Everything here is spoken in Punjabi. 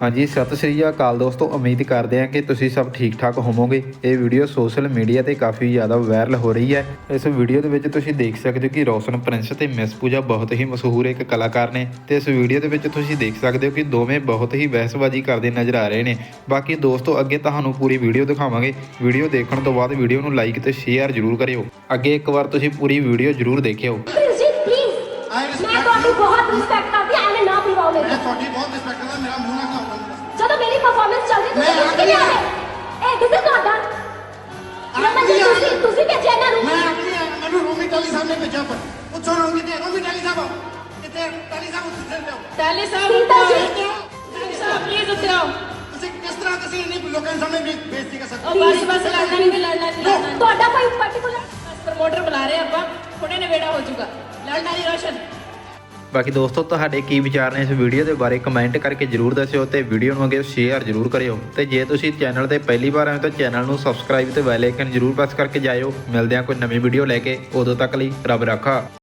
ਹਾਂਜੀ ਸਤਿ ਸ੍ਰੀ ਅਕਾਲ ਦੋਸਤੋ। ਉਮੀਦ ਕਰਦੇ ਹਾਂ ਕਿ ਤੁਸੀਂ ਸਭ ਠੀਕ ਠਾਕ ਹੋਵੋਗੇ। ਇਹ ਵੀਡੀਓ ਸੋਸ਼ਲ ਮੀਡੀਆ ਤੇ ਕਾਫੀ ਜ਼ਿਆਦਾ ਵਾਇਰਲ ਹੋ ਰਹੀ ਹੈ। ਇਸ ਵੀਡੀਓ ਦੇ ਵਿੱਚ ਤੁਸੀਂ ਦੇਖ ਸਕਦੇ ਹੋ ਕਿ ਰੋਸ਼ਨ ਪ੍ਰਿੰਸ ਤੇ ਮਿਸ ਪੂਜਾ ਬਹੁਤ ਹੀ ਮਸ਼ਹੂਰ ਇੱਕ ਕਲਾਕਾਰ ਨੇ ਤੇ ਇਸ ਵੀਡੀਓ ਦੇ ਵਿੱਚ ਤੁਸੀਂ ਦੇਖ ਸਕਦੇ ਹੋ ਕਿ ਦੋਵੇਂ ਬਹੁਤ ਹੀ ਬਹਿਸਬਾਜ਼ੀ ਕਰਦੇ ਨਜ਼ਰ ਆ ਰਹੇ ਨੇ। ਬਾਕੀ ਦੋਸਤੋ ਅੱਗੇ ਤੁਹਾਨੂੰ ਪੂਰੀ ਵੀਡੀਓ ਦਿਖਾਵਾਂਗੇ। ਵੀਡੀਓ ਦੇਖਣ ਤੋਂ ਬਾਅਦ ਵੀਡੀਓ ਨੂੰ ਲਾਈਕ ਤੇ ਸ਼ੇਅਰ ਜ਼ਰੂਰ ਕਰਿਓ। ਅੱਗੇ ਇੱਕ ਵਾਰ ਤੁਸੀਂ ਪੂਰੀ ਵੀਡੀਓ ਜ਼ਰੂਰ ਦੇਖਿਓ। ਮੈਂ you. ਬਹੁਤ ਰਿਸਪੈਕਟ ਕਰਦੀ ਹਾਂ ਐਵੇਂ ਨਾ ਬੁਲਾਓ ਮੈਂ ਮੈਨੂੰ ਤੁਹਾਡੀ ਬਹੁਤ ਰਿਸਪੈਕਟ ਕਰਦਾ ਮੇਰਾ ਮੂੰਹ ਨਾ ਖਾਓ ਜਦੋਂ ਮੇਰੀ ਪਰਫਾਰਮੈਂਸ ਚੱਲਦੀ ਤੁਸੀਂ ਮੈਂ ਕਿਉਂ ਨਹੀਂ ਆ। ਰਹੇ? ਇਹ ਨਾਟ ਡਨ ਮੈਂ ਤੁਸੀਂ ਤੁਸੀਂ ਭੇਜਿਆ ਇਹਨਾਂ ਨੂੰ ਮੈਂ ਆਪਣੀ ਮੈਨੂੰ ਰੋਮੀ ਟਾਲੀ ਸਾਹਿਬ ਨੇ ਭੇਜਿਆ ਪਰ ਪੁੱਛੋ ਰੋਮੀ ਤੇ ਰੋਮੀ ਟਾਲੀ ਸਾਹਿਬ ਕਿਤੇ ਟਾਲੀ ਸਾਹਿਬ ਉੱਥੇ ਚੱਲ ਜਾਓ ਟੈਲੀ ਸਾਹਿਬ। ਟੈਲੀ ਪਲੀਜ਼ ਉੱਤੇ ਆਓ। ਤੁਸੀਂ ਕਿਸ ਤਰ੍ਹਾਂ ਤੁਸੀਂ ਇੰਨੀ ਲੋਕਾਂ ਦੇ ਸਾਹਮਣੇ ਵੀ ਬੇਇੱਜ਼ਤੀ ਕਰ ਸਕਦੇ ਬਸ ਬਸ ਲੜਨਾ ਨਹੀਂ ਤੇ ਲੜਨਾ ਨਹੀਂ ਤੁਹਾਡਾ ਕੋਈ ਪਾਰਟਿਕੂਲਰ ਪ੍ਰਮੋਟਰ ਬੁਲਾ ਰਹੇ ਆਪਾਂ। ਹੁਣੇ ਨਵੇੜਾ ਹੋ ਜਾਊਗਾ। ਲੜਨਾ ਨਹੀਂ ਰੋਸ਼ਨ। ਬਾਕੀ ਦੋਸਤੋ, ਤੁਹਾਡੇ ਕੀ ਵਿਚਾਰ ਨੇ ਇਸ ਵੀਡੀਓ ਦੇ ਬਾਰੇ ਕਮੈਂਟ ਕਰਕੇ ਜਰੂਰ ਦੱਸਿਓ ਤੇ ਵੀਡੀਓ ਨੂੰ ਅੱਗੇ ਸ਼ੇਅਰ ਜਰੂਰ ਕਰਿਓ। ਤੇ ਜੇ ਤੁਸੀਂ ਚੈਨਲ ਤੇ ਪਹਿਲੀ ਵਾਰ ਆਏ ਹੋ ਤਾਂ ਚੈਨਲ ਨੂੰ ਸਬਸਕ੍ਰਾਈਬ ਤੇ ਬੈਲ ਆਈਕਨ ਜਰੂਰ ਪ੍ਰੈਸ ਕਰਕੇ ਜਾਇਓ। ਮਿਲਦੇ ਹਾਂ ਕੋਈ ਨਵੀਂ ਵੀਡੀਓ ਲੈ ਕੇ। ਉਦੋਂ ਤੱਕ ਲਈ ਰੱਬ ਰਾਖਾ।